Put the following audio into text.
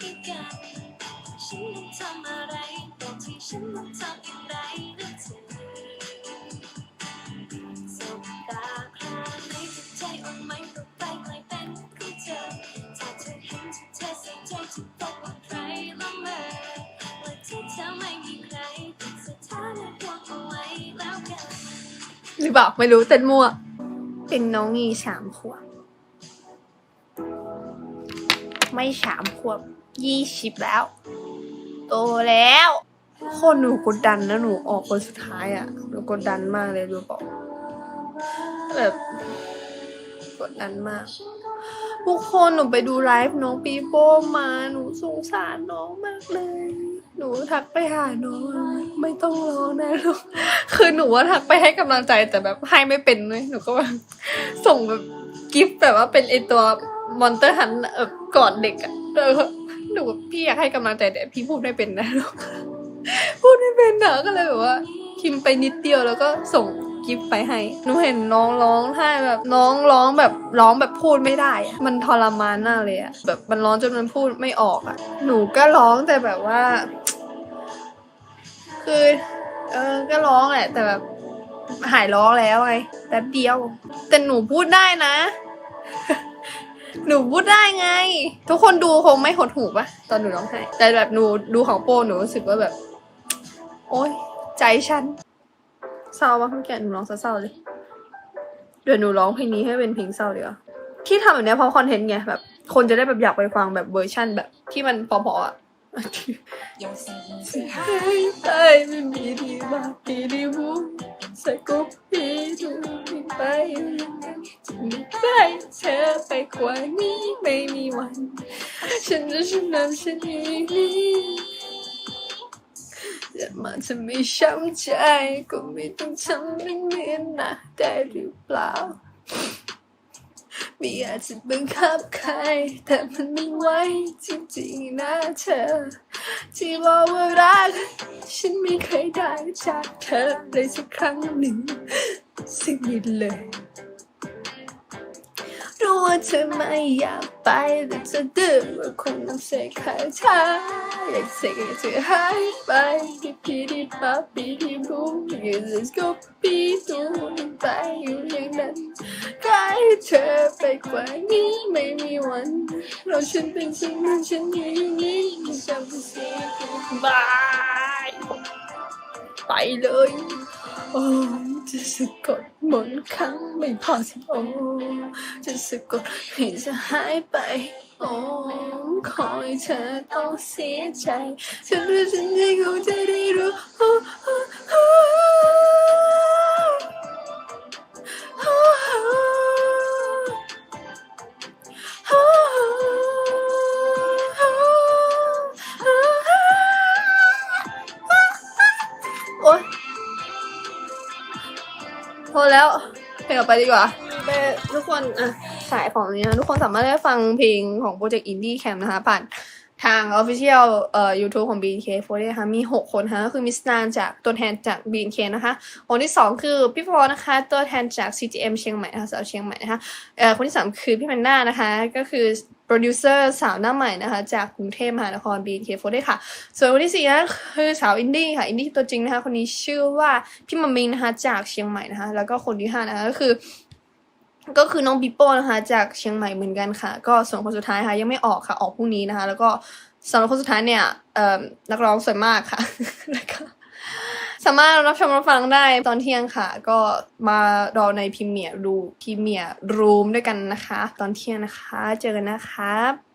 ก็กันฉันนั้นทำอะไรบอกที่ฉันทำอย่างไรนะเธอสบตาคราไหนจะใจออนไหมก็ไปกลเป็นของเธอถ้าเธอเห็นเธอส่ใจจะบอกว่าใครละเมอว่าที่เธอไม่มีใครสถานะวางเอาไว้แล้วกันหรือเปล่าไม่รู้เต้นมั่วเป็นน้องอีสามขวบ ไม่สามขวบยี่สิบแล้ว โตแล้วคนหนูกดดันนะหนูออกคนสุดท้ายอะ่ะหนูกดดันมากเลยรู้เปล่าแบบกดดันมากทุกคนหนูไปดูไลฟ์น้องปีโป้มาหนูสงสารน้องมากเลย หนูทักไปหาน้องไม่ต้องร้องนะลูกคือหนูว่าทักไปให้กำลังใจแต่แบบให้ไม่เป็นเลยหนูก็แบบส่งแบบกิฟต์แบบว่าเป็นไอตัว มอนเตอร์ฮันเออกอดเด็กอะเออหนูพี่อยากให้กำลังใจแต่พี่พูดไม่เป็นนะลูกพูดไม่เป็นนะก็เลยแบบว่าพิมพ์ไปนิดเดียวแล้วก็ส่งกิฟต์ไปให้ หนูเห็นน้องร้องไห้แบบน้องร้องแบบร้องแบบพูดไม่ได้อะมันทรมานมากเลยอะแบบมันร้องจนมันพูดไม่ออกอะหนูก็ร้องแต่แบบว่า คือเออก็ร้องแหละ แต่แบบหายร้องแล้วไงแป๊บเดียว แต่หนูพูดได้นะ หนูพูดได้ไง ทุกคนดูคงไม่หดหูปะตอนหนูร้องไห้แต่แบบหนูดูของโป้หนูรู้สึกว่าแบบ โอ๊ยใจฉันเศร้าปะเมื่อก่หนูร้องเศร้าเลยเดี๋ยวหนูร้องเพลงนี้ให้เป็นเพลงเศร้าเดียวที่ทำแบบนี้เพราะคอนเทนต์ไงแบบ คนจะได้แบบอยากไปฟังแบบเวอร์ชั่นแบบ ที่มันพอๆอะใช่ไม่มีที่มาที่ดีบุ้งใส่กุ๊บ ฉันจะฉันนำฉันอย่างนี้จะมาจะไม่ช้ำใจ ก็ไม่ต้องทำเป็นเหมือนนะได้หรือเปล่าไม่อยากจะบังคับใคร แต่มันไม่ไหวจริงๆนะเธอ ที่บอกว่ารัก ฉันไม่เคยได้จากเธอเลยสักครั้งหนึ่งสิ่งนี้เลย ว่าเธอไม่อยากไปแต่เธอดื้อว่าคงต้องเสียค่าชาอยากเสียให้เธอหายไปที่พี่ที่ป๊าพี่ที่บูยืนจะก็พี่ตัวไปอยู่อย่างนั้นใกล้เธอไปกว่านี้ไม่มีวันเราฉันเป็นฉันนั้นฉันอยู่อย่างนี้ม่จำเป็นเสียบายไปเลยโอ้ จะสะกดมนครั้งไม่พอสิโอ้จะสะกดให้จะหายไป โอ้ขอให้เธอต้องเสียใจฉันรู้ฉันที่เขาจะได้รู้ พอแล้วเพลงต่อไปดีกว่าทุกคนอะขายของนี้นะทุกคนสามารถได้ฟังเพลงของโปรเจกต์อินดี้แคมนะคะ ผ่านทาง Official เอ่อ YouTube ของ BNK48 นะคะมี 6 คนนะคะก็คือมิสตานจากตัวแทนจาก BNK นะคะคนที่ 2 คือพี่ฟอนะคะตัวแทนจาก CGM เชียงใหม่นะคะสาวเชียงใหม่นะคะเอ่อคนที่ 3 คือพี่แมนน่านะคะก็คือ โปรดิวเซอร์สาวหน้าใหม่นะคะจากกรุงเทพมหานคร BNK48 ค่ะ ส่วนคนที่สี่นะคือสาวอินดี้ค่ะ อินดี้ตัวจริงนะคะคนนี้ชื่อว่าพี่มัมมิงนะคะจากเชียงใหม่นะคะแล้วก็คนที่ห้านะคะก็คือก็คือน้องปิโป้นะคะจากเชียงใหม่เหมือนกันค่ะ ก็ส่วนคนสุดท้ายค่ะยังไม่ออกค่ะออกพรุ่งนี้นะคะ แล้วก็สำหรับคนสุดท้ายเนี่ยเอ่อนักร้องสวยมากค่ะแล้วก็ สามารถรับชมรับฟังได้ตอนเที่ยงค่ะ ก็มารอในพิมเมียรูพิมเมียร์รูมด้วยกันนะคะ ตอนเที่ยงนะคะ เจอกันนะคะ